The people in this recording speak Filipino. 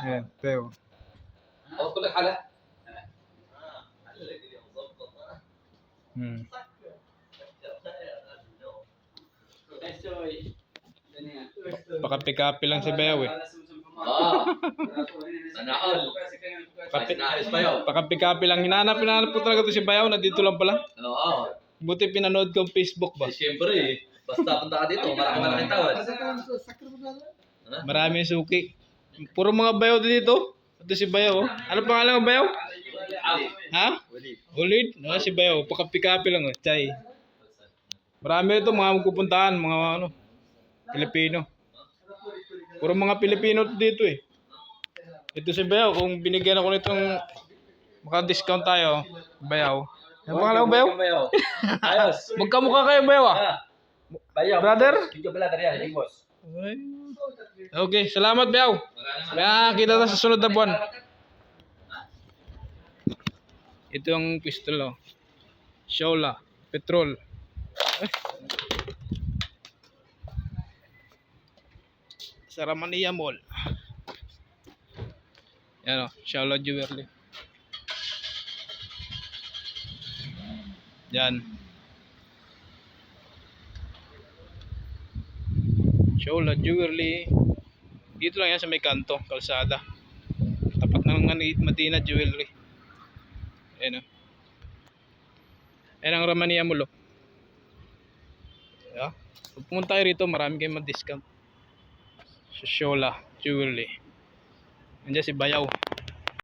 Ayan, Teo. او كل لك حالة Hmm. Pakapi-kapi lang si Bayaw eh. اه انا اقول Kapi, ناقص بيو pakapi-kapi lang. Hinahanap, hinahanap ko talaga to si Bayaw. Nandito lang pala. اه Buti pinanood ko ang Facebook ba? siyempre basta punta ka dito malaki malaking tawad Marami yung suki. Puro mga Bayaw dito. Ito si Bayaw. oh. Ano pangalan ng Bayaw? Ha? Ulid? No, si Bayaw. Pakapi-kapi lang. Oh. Chay. Marami ito mga magpupuntahan. Mga ano. Pilipino. Puro mga Pilipino dito eh. Ito si Bayaw. Kung binigyan ako nitong maka-discount tayo. Bayaw. Ano pangalan mo Bayaw? bayo ayos Magkamukha kayo Bayaw ah. ah bayo Brother? video brother yan boss. Okay, salamat Bayaw. Kaya kita tayo sa sunod na buwan. Ito ang pistol oh. Shola, petrol. Eh. Sa Ramania Mall. Yan oh, Shola Jewelry. Yan. Shola Jewelry. Dito lang yan sa may kanto, kalsada. Tapat ng Madina Jewelry. Ayan o. Ayan ang Ramania Mall. oh. Yeah. Pag pumunta kayo rito, marami kayong mag-discount. Shola Jewelry. Nandiyan si Bayaw.